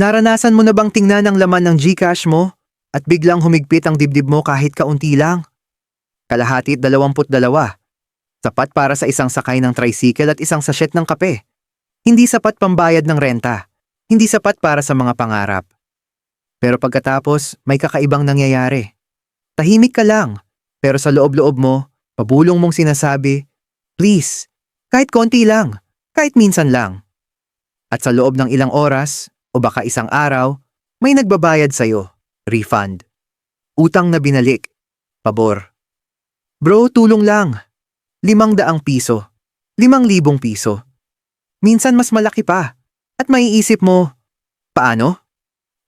Naranasan mo na bang tingnan ang laman ng Gcash mo at biglang humigpit ang dibdib mo kahit kaunti lang? Kalahati at dalawamput dalawa. Sapat para sa isang sakay ng tricycle at isang sachet ng kape. Hindi sapat pambayad ng renta. Hindi sapat para sa mga pangarap. Pero pagkatapos, may kakaibang nangyayari. Tahimik ka lang, pero sa loob-loob mo, pabulong mong sinasabi, Please, kahit konti lang, kahit minsan lang. At sa loob ng ilang oras, o baka isang araw, may nagbabayad sa'yo, refund. Utang na binalik, pabor. Bro, tulong lang. Limang daang piso. Limang libong piso. Minsan mas malaki pa. At maiisip mo, paano?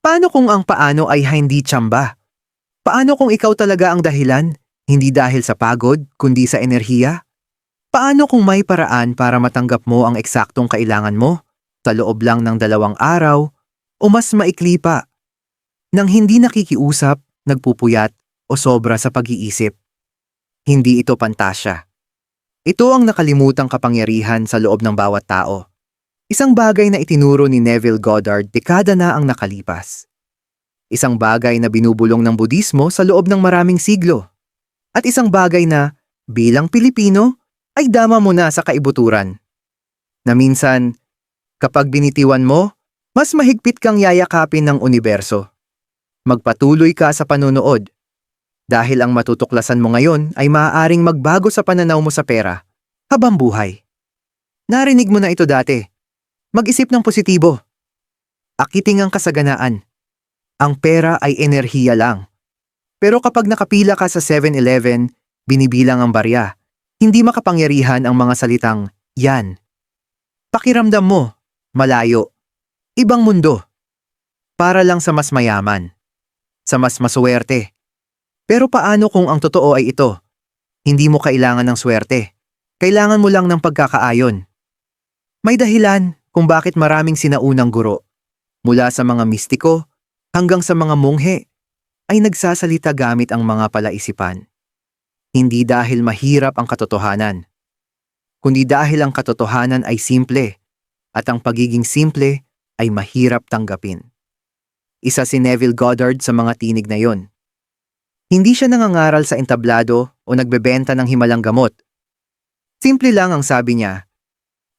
Paano kung ang paano ay hindi tsamba? Paano kung ikaw talaga ang dahilan, hindi dahil sa pagod, kundi sa enerhiya? Paano kung may paraan para matanggap mo ang eksaktong kailangan mo sa loob lang ng dalawang araw o mas maikli pa? Nang hindi nakikiusap, nagpupuyat o sobra sa pag-iisip. Hindi ito pantasya. Ito ang nakalimutang kapangyarihan sa loob ng bawat tao. Isang bagay na itinuro ni Neville Goddard dekada na ang nakalipas. Isang bagay na binubulong ng Budismo sa loob ng maraming siglo. At isang bagay na, bilang Pilipino, ay dama mo na sa kaibuturan. Na minsan, kapag binitiwan mo, mas mahigpit kang yayakapin ng universo. Magpatuloy ka sa panunood. Dahil ang matutuklasan mo ngayon ay maaaring magbago sa pananaw mo sa pera habang buhay. Narinig mo na ito dati. Mag-isip ng positibo. Akiting ang kasaganaan. Ang pera ay enerhiya lang. Pero kapag nakapila ka sa 7-Eleven, binibilang ang barya. Hindi makapangyarihan ang mga salitang, yan. Pakiramdam mo, malayo. Ibang mundo. Para lang sa mas mayaman. Sa mas maswerte. Pero paano kung ang totoo ay ito? Hindi mo kailangan ng swerte. Kailangan mo lang ng pagkakaayon. May dahilan kung bakit maraming sinaunang guro, mula sa mga mistiko hanggang sa mga munghe, ay nagsasalita gamit ang mga palaisipan. Hindi dahil mahirap ang katotohanan, kundi dahil ang katotohanan ay simple at ang pagiging simple ay mahirap tanggapin. Isa si Neville Goddard sa mga tinig na yon. Hindi siya nangangaral sa entablado o nagbebenta ng himalang gamot. Simple lang ang sabi niya,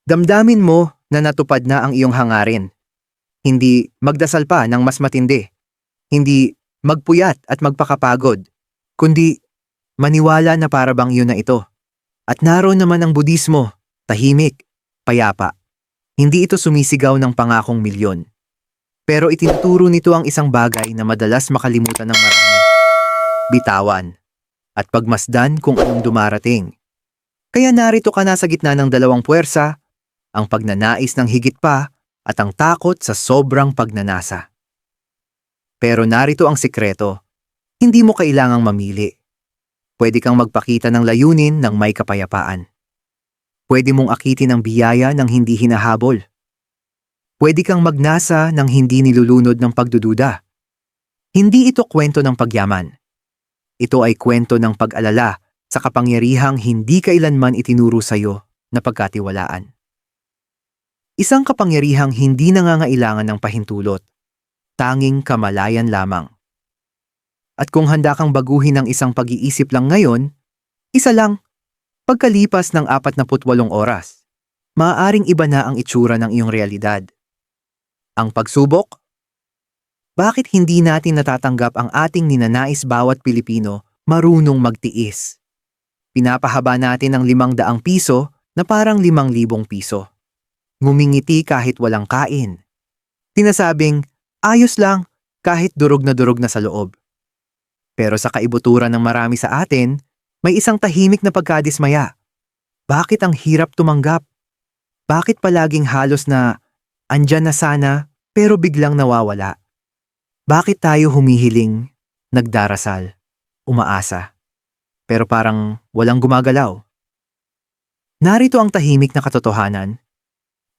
damdamin mo na natupad na ang iyong hangarin. Hindi magdasal pa ng mas matindi. Hindi magpuyat at magpakapagod, kundi maniwala na parabang yun na ito. At naroon naman ang budismo, tahimik, payapa. Hindi ito sumisigaw ng pangakong milyon. Pero itinuturo nito ang isang bagay na madalas makalimutan ng marami. Bitawan. At pagmasdan kung anong dumarating. Kaya narito ka na sa gitna ng dalawang puwersa, ang pagnanais ng higit pa at ang takot sa sobrang pagnanasa. Pero narito ang sikreto. Hindi mo kailangang mamili. Pwede kang magpakita ng layunin ng may kapayapaan. Pwede mong akitin ang biyaya ng hindi hinahabol. Pwede kang magnasa ng hindi nilulunod ng pagdududa. Hindi ito kwento ng pagyaman. Ito ay kwento ng pag-alala sa kapangyarihang hindi kailanman itinuro sa iyo na pagkatiwalaan. Isang kapangyarihang hindi nangangailangan ng pahintulot, tanging kamalayan lamang. At kung handa kang baguhin ang isang pag-iisip lang ngayon, isa lang, pagkalipas ng 48 oras, maaaring iba na ang itsura ng iyong realidad. Ang pagsubok? Bakit hindi natin natatanggap ang ating ninanais bawat Pilipino marunong magtiis? Pinapahaba natin ng limang daang piso na parang limang libong piso. Ngumingiti kahit walang kain. Tinasabing, ayos lang kahit durog na durog na sa loob. Pero sa kaibuturan ng marami sa atin, may isang tahimik na pagkadismaya. Bakit ang hirap tumanggap? Bakit palaging halos na andyan na sana pero biglang nawawala? Bakit tayo humihiling, nagdarasal, umaasa, pero parang walang gumagalaw? Narito ang tahimik na katotohanan.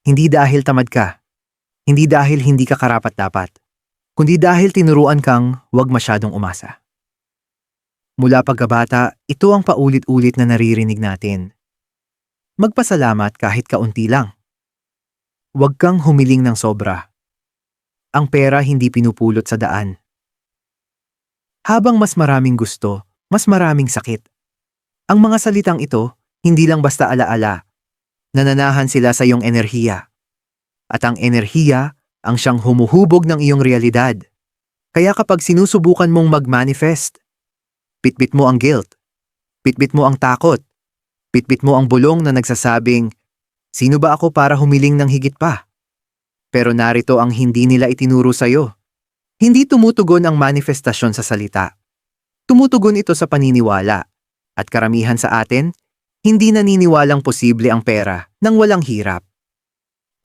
Hindi dahil tamad ka, hindi dahil hindi ka karapat-dapat, kundi dahil tinuruan kang huwag masyadong umasa. Mula pagkabata, ito ang paulit-ulit na naririnig natin. Magpasalamat kahit kaunti lang. Huwag kang humiling ng sobra. ang pera hindi pinupulot sa daan. Habang mas maraming gusto, mas maraming sakit. Ang mga salitang ito, hindi lang basta alaala. Nananahan sila sa iyong enerhiya. At ang enerhiya ang siyang humuhubog ng iyong realidad. Kaya kapag sinusubukan mong mag-manifest, pitbit mo ang guilt, pitbit mo ang takot, pitbit mo ang bulong na nagsasabing, sino ba ako para humiling ng higit pa? Pero narito ang hindi nila itinuro sa'yo. Hindi tumutugon ang manifestasyon sa salita. Tumutugon ito sa paniniwala. At karamihan sa atin, hindi naniniwalang posible ang pera nang walang hirap.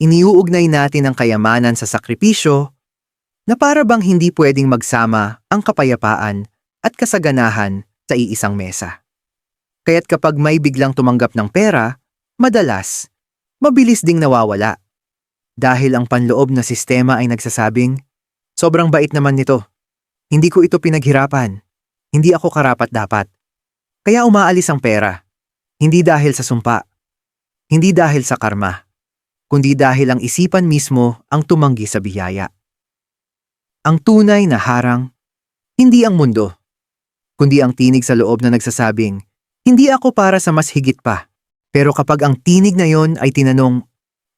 Iniuugnay natin ang kayamanan sa sakripisyo na para bang hindi pwedeng magsama ang kapayapaan at kasaganahan sa iisang mesa. Kaya't kapag may biglang tumanggap ng pera, madalas, mabilis ding nawawala. Dahil ang panloob na sistema ay nagsasabing, sobrang bait naman nito. Hindi ko ito pinaghirapan. Hindi ako karapat dapat. Kaya umaalis ang pera. Hindi dahil sa sumpa. Hindi dahil sa karma. Kundi dahil ang isipan mismo ang tumanggi sa biyaya. Ang tunay na harang, hindi ang mundo, kundi ang tinig sa loob na nagsasabing, hindi ako para sa mas higit pa. Pero kapag ang tinig na yon ay tinanong,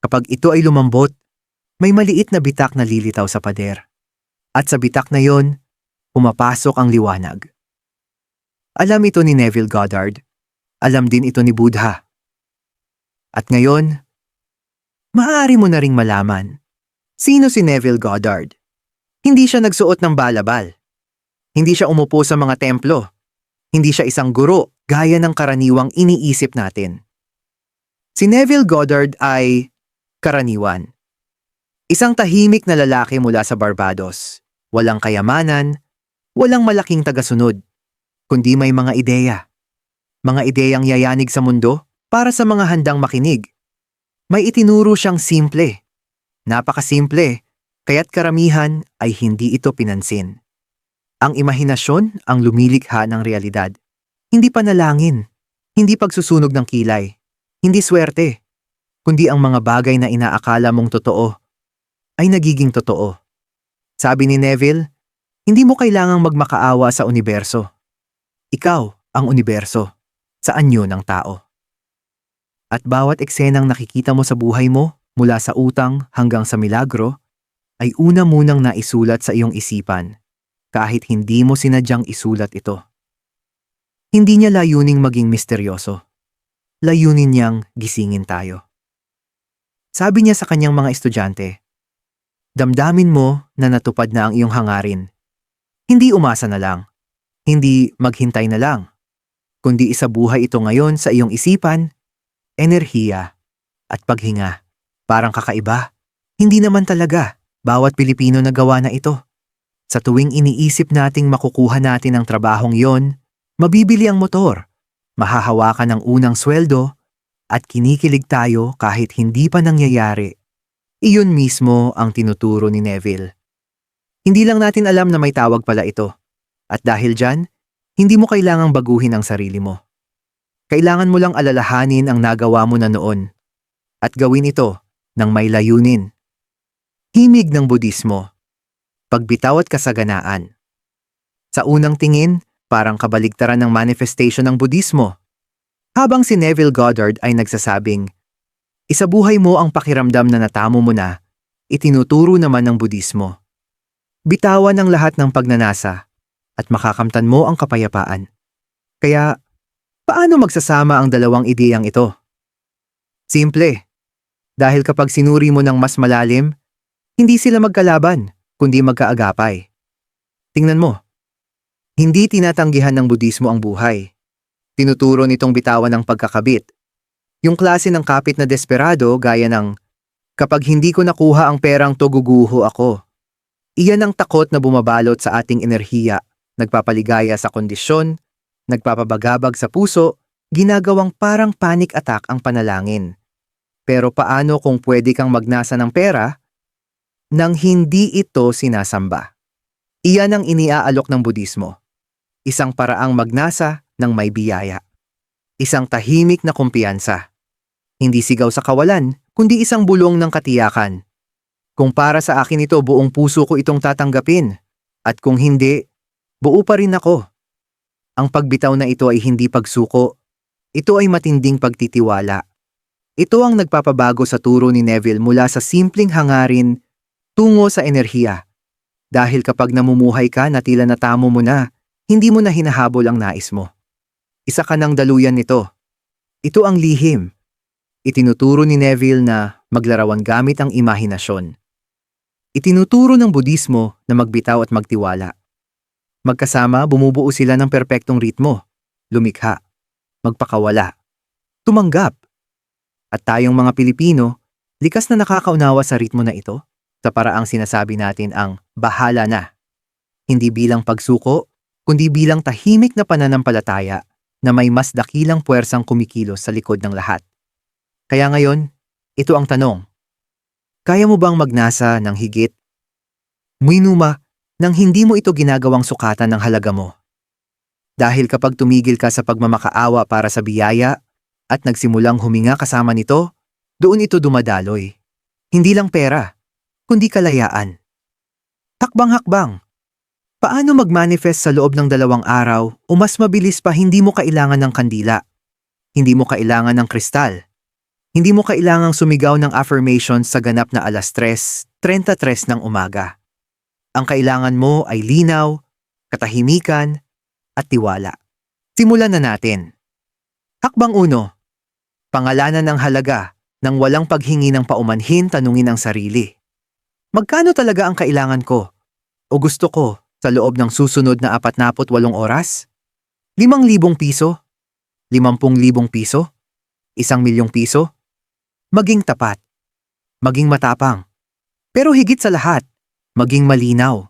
kapag ito ay lumambot, may maliit na bitak na lilitaw sa pader. At sa bitak na yon, pumapasok ang liwanag. Alam ito ni Neville Goddard. Alam din ito ni Buddha. At ngayon, maaari mo na ring malaman. Sino si Neville Goddard? Hindi siya nagsuot ng balabal. Hindi siya umupo sa mga templo. Hindi siya isang guro gaya ng karaniwang iniisip natin. Si Neville Goddard ay karaniwan. Isang tahimik na lalaki mula sa Barbados. Walang kayamanan, walang malaking tagasunod, kundi may mga ideya. Mga ideyang yayanig sa mundo para sa mga handang makinig. May itinuro siyang simple. Napakasimple, kaya't karamihan ay hindi ito pinansin. Ang imahinasyon ang lumilikha ng realidad. Hindi panalangin, hindi pagsusunog ng kilay, hindi swerte, kundi ang mga bagay na inaakala mong totoo ay nagiging totoo. Sabi ni Neville, hindi mo kailangang magmakaawa sa universo. Ikaw ang universo, sa anyo ng tao. At bawat eksenang nakikita mo sa buhay mo, mula sa utang hanggang sa milagro, ay una munang naisulat sa iyong isipan, kahit hindi mo sinadyang isulat ito. Hindi niya layuning maging misteryoso. Layunin niyang gisingin tayo. Sabi niya sa kanyang mga estudyante, Damdamin mo na natupad na ang iyong hangarin. Hindi umasa na lang. Hindi maghintay na lang. Kundi isabuhay ito ngayon sa iyong isipan, enerhiya, at paghinga. Parang kakaiba. Hindi naman talaga. Bawat Pilipino na gawa na ito. Sa tuwing iniisip nating makukuha natin ang trabahong yon, mabibili ang motor, mahahawakan ang unang sweldo, at kinikilig tayo kahit hindi pa nangyayari iyon mismo ang tinuturo ni Neville. Hindi lang natin alam na may tawag pala ito. At dahil dyan, hindi mo kailangang baguhin ang sarili mo. Kailangan mo lang alalahanin ang nagawa mo na noon. At gawin ito ng may layunin. Himig ng Budismo. Pagbitaw at kasaganaan. Sa unang tingin, parang kabaligtaran ng manifestation ng Budismo. Habang si Neville Goddard ay nagsasabing, Isabuhay mo ang pakiramdam na natamo mo na, itinuturo naman ng Budismo. Bitawan ang lahat ng pagnanasa at makakamtan mo ang kapayapaan. Kaya, paano magsasama ang dalawang ideyang ito? Simple. Dahil kapag sinuri mo ng mas malalim, hindi sila magkalaban, kundi magkaagapay. Tingnan mo. Hindi tinatanggihan ng Budismo ang buhay. Tinuturo nitong bitawan ng pagkakabit yung klase ng kapit na desperado gaya ng, kapag hindi ko nakuha ang perang to guguho ako. Iyan ang takot na bumabalot sa ating enerhiya, nagpapaligaya sa kondisyon, nagpapabagabag sa puso, ginagawang parang panic attack ang panalangin. Pero paano kung pwede kang magnasa ng pera nang hindi ito sinasamba? Iyan ang iniaalok ng Budismo. Isang paraang magnasa ng may biyaya. Isang tahimik na kumpiyansa. Hindi sigaw sa kawalan, kundi isang bulong ng katiyakan. Kung para sa akin ito, buong puso ko itong tatanggapin. At kung hindi, buo pa rin ako. Ang pagbitaw na ito ay hindi pagsuko. Ito ay matinding pagtitiwala. Ito ang nagpapabago sa turo ni Neville mula sa simpleng hangarin tungo sa enerhiya. Dahil kapag namumuhay ka na tila natamo mo na, hindi mo na hinahabol ang nais mo. Isa ka ng daluyan nito. Ito ang lihim. Itinuturo ni Neville na maglarawan gamit ang imahinasyon. Itinuturo ng Budismo na magbitaw at magtiwala. Magkasama, bumubuo sila ng perpektong ritmo, lumikha, magpakawala, tumanggap. At tayong mga Pilipino, likas na nakakaunawa sa ritmo na ito, sa paraang sinasabi natin ang bahala na. Hindi bilang pagsuko, kundi bilang tahimik na pananampalataya na may mas dakilang puwersang kumikilos sa likod ng lahat. Kaya ngayon, ito ang tanong. Kaya mo bang magnasa ng higit? Muinuma nang hindi mo ito ginagawang sukatan ng halaga mo. Dahil kapag tumigil ka sa pagmamakaawa para sa biyaya at nagsimulang huminga kasama nito, doon ito dumadaloy. Hindi lang pera, kundi kalayaan. Hakbang-hakbang. Paano mag-manifest sa loob ng dalawang araw o mas mabilis pa hindi mo kailangan ng kandila? Hindi mo kailangan ng kristal. Hindi mo kailangang sumigaw ng affirmation sa ganap na alas 3.33 ng umaga. Ang kailangan mo ay linaw, katahimikan, at tiwala. Simulan na natin. Hakbang uno. Pangalanan ng halaga nang walang paghingi ng paumanhin tanungin ang sarili. Magkano talaga ang kailangan ko? O gusto ko sa loob ng susunod na 48 oras? 5,000 piso? 50,000 piso? Isang milyong piso? Maging tapat. Maging matapang. Pero higit sa lahat, maging malinaw.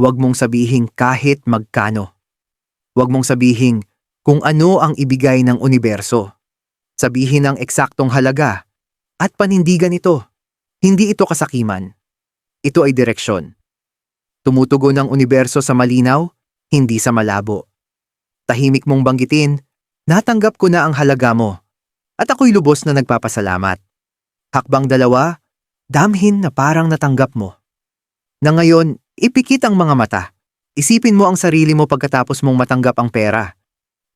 Huwag mong sabihin kahit magkano. Huwag mong sabihin kung ano ang ibigay ng universo. Sabihin ang eksaktong halaga at panindigan ito. Hindi ito kasakiman. Ito ay direksyon. Tumutugon ang universo sa malinaw, hindi sa malabo. Tahimik mong banggitin, natanggap ko na ang halaga mo. At ako'y lubos na nagpapasalamat. Hakbang dalawa, damhin na parang natanggap mo. Na ngayon, ipikit ang mga mata. Isipin mo ang sarili mo pagkatapos mong matanggap ang pera.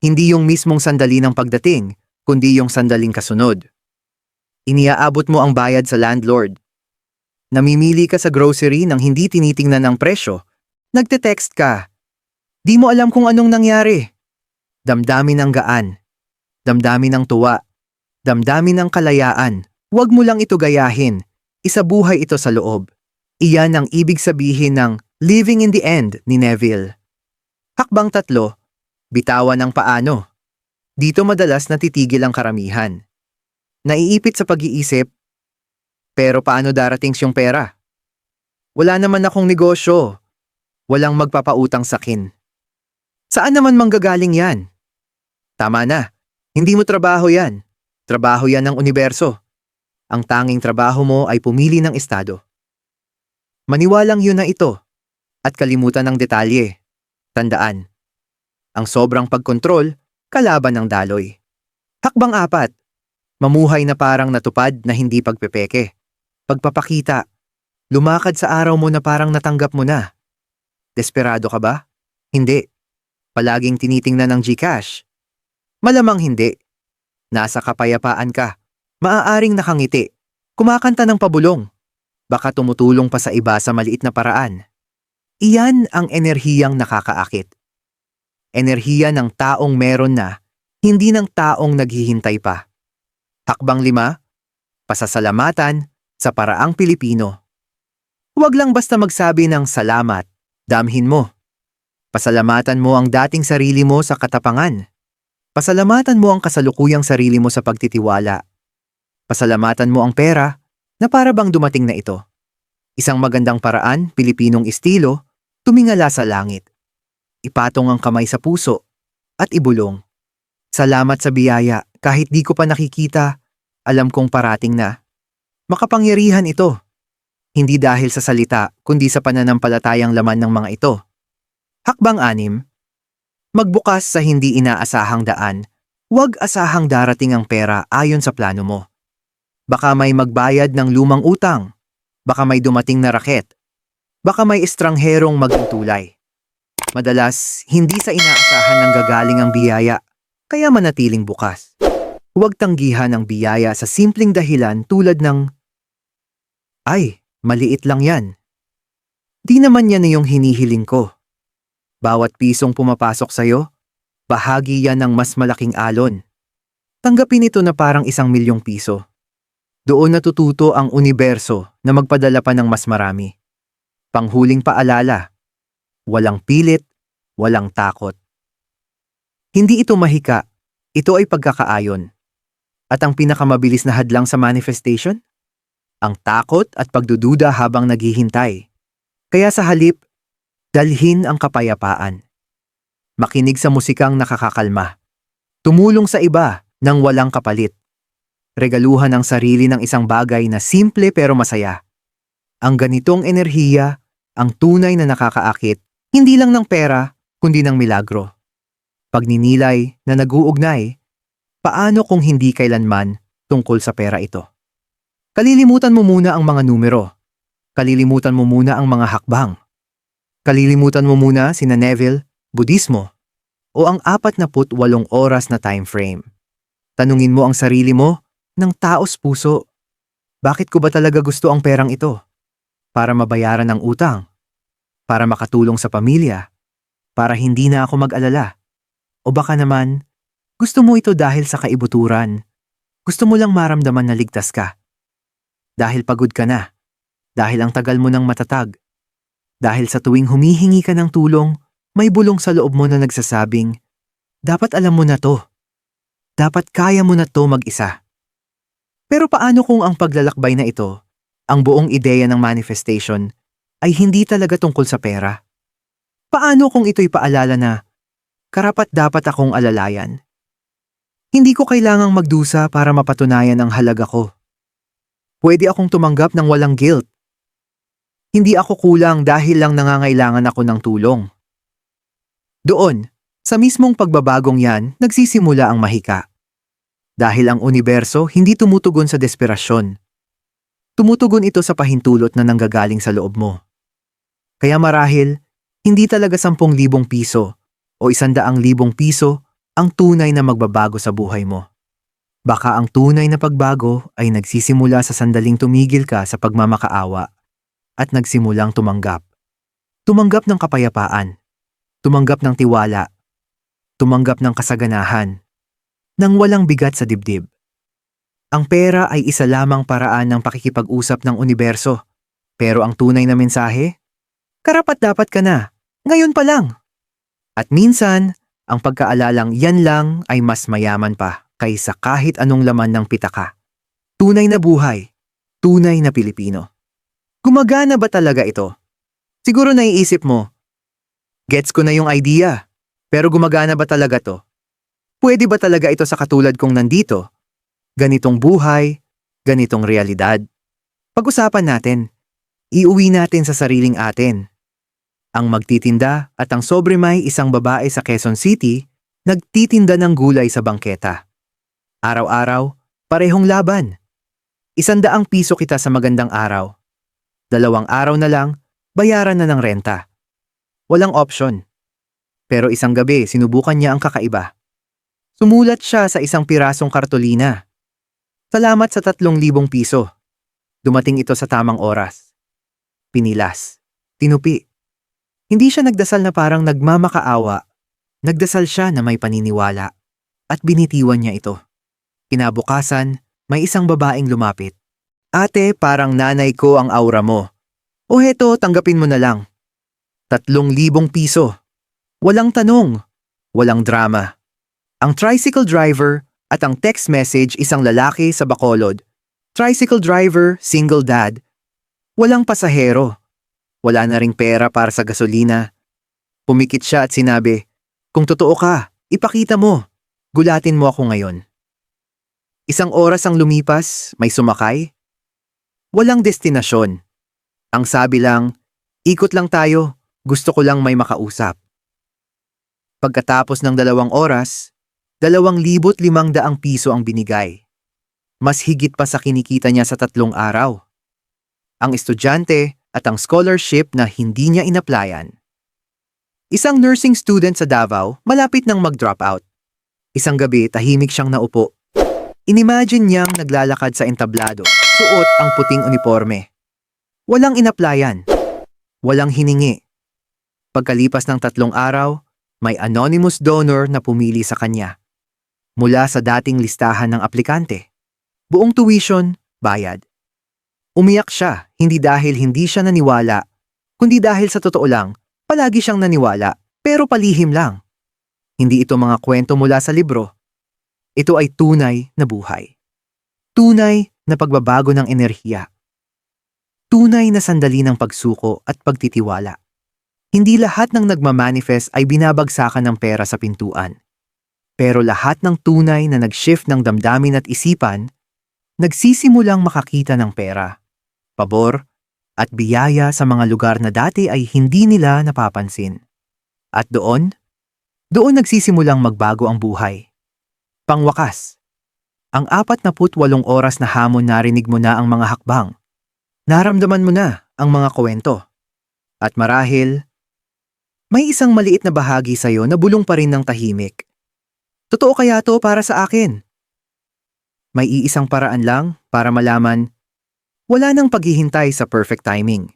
Hindi yung mismong sandali ng pagdating, kundi yung sandaling kasunod. Iniaabot mo ang bayad sa landlord. Namimili ka sa grocery nang hindi tinitingnan ang presyo. Nagte-text ka. Di mo alam kung anong nangyari. Damdamin ng gaan. Damdamin ng tuwa. Damdamin ng kalayaan. Huwag mo lang ito gayahin. Isabuhay ito sa loob. Iyan ang ibig sabihin ng living in the end ni Neville. Hakbang tatlo, bitawan ng paano. Dito madalas natitigil ang karamihan. Naiipit sa pag-iisip, pero paano darating siyang pera? Wala naman akong negosyo. Walang magpapautang sakin. Saan naman manggagaling yan? Tama na. Hindi mo trabaho yan. Trabaho yan ng universo. Ang tanging trabaho mo ay pumili ng estado. Maniwalang yun na ito. At kalimutan ng detalye. Tandaan. Ang sobrang pagkontrol, kalaban ng daloy. Hakbang apat. Mamuhay na parang natupad na hindi pagpepeke. Pagpapakita. Lumakad sa araw mo na parang natanggap mo na. Desperado ka ba? Hindi. Palaging tinitingnan ng Gcash. Malamang hindi. Nasa kapayapaan ka. Maaaring nakangiti. Kumakanta ng pabulong. Baka tumutulong pa sa iba sa maliit na paraan. Iyan ang enerhiyang nakakaakit. Enerhiya ng taong meron na, hindi ng taong naghihintay pa. Hakbang lima, pasasalamatan sa paraang Pilipino. Huwag lang basta magsabi ng salamat, damhin mo. Pasalamatan mo ang dating sarili mo sa katapangan. Pasalamatan mo ang kasalukuyang sarili mo sa pagtitiwala. Pasalamatan mo ang pera na para bang dumating na ito. Isang magandang paraan, Pilipinong estilo, tumingala sa langit. Ipatong ang kamay sa puso at ibulong. Salamat sa biyaya kahit di ko pa nakikita, alam kong parating na. Makapangyarihan ito. Hindi dahil sa salita, kundi sa pananampalatayang laman ng mga ito. Hakbang anim. Magbukas sa hindi inaasahang daan. Huwag asahang darating ang pera ayon sa plano mo. Baka may magbayad ng lumang utang. Baka may dumating na raket. Baka may estrangherong magtutulay. Madalas, hindi sa inaasahan ng gagaling ang biyaya, kaya manatiling bukas. Huwag tanggihan ang biyaya sa simpleng dahilan tulad ng, Ay, maliit lang yan. Di naman yan yung hinihiling ko. Bawat pisong pumapasok sa'yo, bahagi yan ng mas malaking alon. Tanggapin ito na parang isang milyong piso. Doon natututo ang universo na magpadala pa ng mas marami. Panghuling paalala, walang pilit, walang takot. Hindi ito mahika, ito ay pagkakaayon. At ang pinakamabilis na hadlang sa manifestation? Ang takot at pagdududa habang naghihintay. Kaya sa halip, dalhin ang kapayapaan. Makinig sa musikang nakakakalma. Tumulong sa iba nang walang kapalit. Regaluhan ang sarili ng isang bagay na simple pero masaya. Ang ganitong enerhiya, ang tunay na nakakaakit, hindi lang ng pera, kundi ng milagro. Pagninilay na naguugnay, paano kung hindi kailanman tungkol sa pera ito? Kalilimutan mo muna ang mga numero. Kalilimutan mo muna ang mga hakbang. Kalilimutan mo muna sina Neville, Budismo, o ang 48 oras na time frame. Tanungin mo ang sarili mo ng taos puso. Bakit ko ba talaga gusto ang perang ito? Para mabayaran ang utang? Para makatulong sa pamilya? Para hindi na ako mag-alala? O baka naman, gusto mo ito dahil sa kaibuturan? Gusto mo lang maramdaman na ligtas ka? Dahil pagod ka na? Dahil ang tagal mo ng matatag? Dahil sa tuwing humihingi ka ng tulong, may bulong sa loob mo na nagsasabing, dapat alam mo na to. Dapat kaya mo na to mag-isa. Pero paano kung ang paglalakbay na ito, ang buong ideya ng manifestation, ay hindi talaga tungkol sa pera? Paano kung ito'y paalala na, karapat dapat akong alalayan? Hindi ko kailangang magdusa para mapatunayan ang halaga ko. Pwede akong tumanggap ng walang guilt. Hindi ako kulang dahil lang nangangailangan ako ng tulong. Doon, sa mismong pagbabagong yan, nagsisimula ang mahika. Dahil ang universo hindi tumutugon sa desperasyon. Tumutugon ito sa pahintulot na nanggagaling sa loob mo. Kaya marahil, hindi talaga 10,000 piso o 100,000 piso ang tunay na magbabago sa buhay mo. Baka ang tunay na pagbago ay nagsisimula sa sandaling tumigil ka sa pagmamakaawa at nagsimulang tumanggap. Tumanggap ng kapayapaan. Tumanggap ng tiwala tumanggap ng kasaganahan, nang walang bigat sa dibdib. Ang pera ay isa lamang paraan ng pakikipag-usap ng universo, pero ang tunay na mensahe? Karapat dapat ka na, ngayon pa lang. At minsan, ang pagkaalalang yan lang ay mas mayaman pa kaysa kahit anong laman ng pitaka. Tunay na buhay, tunay na Pilipino. Gumagana ba talaga ito? Siguro naiisip mo, gets ko na yung idea. Pero gumagana ba talaga to? Pwede ba talaga ito sa katulad kong nandito? Ganitong buhay, ganitong realidad. Pag-usapan natin. Iuwi natin sa sariling atin. Ang magtitinda at ang sobremay isang babae sa Quezon City, nagtitinda ng gulay sa bangketa. Araw-araw, parehong laban. Isandaang piso kita sa magandang araw. Dalawang araw na lang, bayaran na ng renta. Walang option. Pero isang gabi, sinubukan niya ang kakaiba. Sumulat siya sa isang pirasong kartolina. Salamat sa tatlong libong piso. Dumating ito sa tamang oras. Pinilas. Tinupi. Hindi siya nagdasal na parang nagmamakaawa. Nagdasal siya na may paniniwala. At binitiwan niya ito. Kinabukasan, may isang babaeng lumapit. Ate, parang nanay ko ang aura mo. O heto, tanggapin mo na lang. Tatlong libong piso. Walang tanong, walang drama. Ang tricycle driver at ang text message isang lalaki sa Bacolod. Tricycle driver, single dad. Walang pasahero. Wala na ring pera para sa gasolina. Pumikit siya at sinabi, Kung totoo ka, ipakita mo. Gulatin mo ako ngayon. Isang oras ang lumipas, may sumakay. Walang destinasyon. Ang sabi lang, ikot lang tayo, gusto ko lang may makausap. Pagkatapos ng dalawang oras, dalawang libot limang daang piso ang binigay. Mas higit pa sa kinikita niya sa tatlong araw. ang estudyante at ang scholarship na hindi niya inaplayan. Isang nursing student sa Davao malapit nang mag-drop out. Isang gabi tahimik siyang naupo. Inimagine niyang naglalakad sa entablado, suot ang puting uniforme. Walang inaplayan. Walang hiningi. Pagkalipas ng tatlong araw, may anonymous donor na pumili sa kanya. Mula sa dating listahan ng aplikante. Buong tuition, bayad. Umiyak siya, hindi dahil hindi siya naniwala, kundi dahil sa totoo lang, palagi siyang naniwala, pero palihim lang. Hindi ito mga kwento mula sa libro. Ito ay tunay na buhay. Tunay na pagbabago ng enerhiya. Tunay na sandali ng pagsuko at pagtitiwala. Hindi lahat ng nagmamanifest ay binabagsakan ng pera sa pintuan. Pero lahat ng tunay na nag-shift ng damdamin at isipan, nagsisimulang makakita ng pera, pabor, at biyaya sa mga lugar na dati ay hindi nila napapansin. At doon, doon nagsisimulang magbago ang buhay. Pangwakas, ang apat na putwalong oras na hamon narinig mo na ang mga hakbang. Naramdaman mo na ang mga kwento. At marahil, may isang maliit na bahagi sa'yo na bulong pa rin ng tahimik. Totoo kaya to para sa akin? May iisang paraan lang para malaman, wala nang paghihintay sa perfect timing.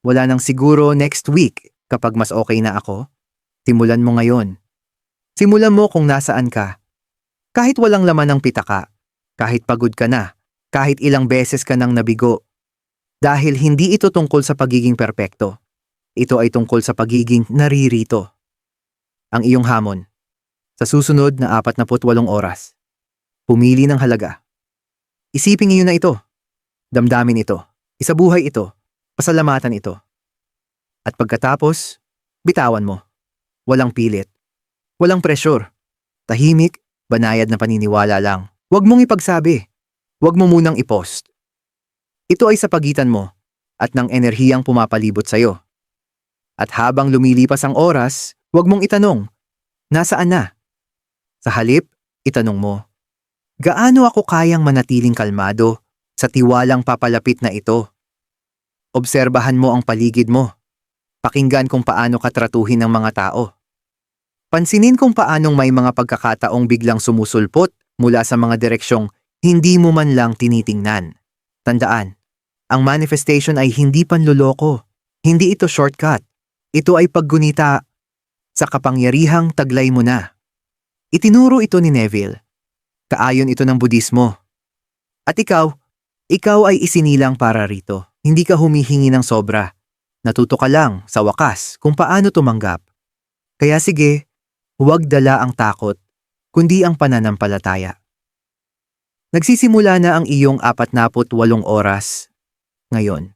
Wala nang siguro next week kapag mas okay na ako. Simulan mo ngayon. Simulan mo kung nasaan ka. Kahit walang laman ng pitaka, kahit pagod ka na, kahit ilang beses ka nang nabigo. Dahil hindi ito tungkol sa pagiging perpekto. Ito ay tungkol sa pagiging naririto. Ang iyong hamon. Sa susunod na 48 oras. Pumili ng halaga. Isipin niyo na ito. Damdamin ito. Isabuhay ito. Pasalamatan ito. At pagkatapos, bitawan mo. Walang pilit. Walang pressure. Tahimik, banayad na paniniwala lang. Huwag mong ipagsabi. Huwag mo munang ipost. Ito ay sa pagitan mo at ng enerhiyang pumapalibot sa'yo. At habang lumilipas ang oras, huwag mong itanong, nasaan na? Sa halip, itanong mo, gaano ako kayang manatiling kalmado sa tiwalang papalapit na ito? Obserbahan mo ang paligid mo. Pakinggan kung paano ka tratuhin ng mga tao. Pansinin kung paanong may mga pagkakataong biglang sumusulpot mula sa mga direksyong hindi mo man lang tinitingnan. Tandaan, ang manifestation ay hindi panluloko. Hindi ito shortcut. Ito ay paggunita sa kapangyarihang taglay mo na. Itinuro ito ni Neville. Kaayon ito ng Budismo. At ikaw, ikaw ay isinilang para rito. Hindi ka humihingi ng sobra. Natuto ka lang, sa wakas, kung paano tumanggap. Kaya sige, huwag dala ang takot, kundi ang pananampalataya. Nagsisimula na ang iyong 48 oras ngayon.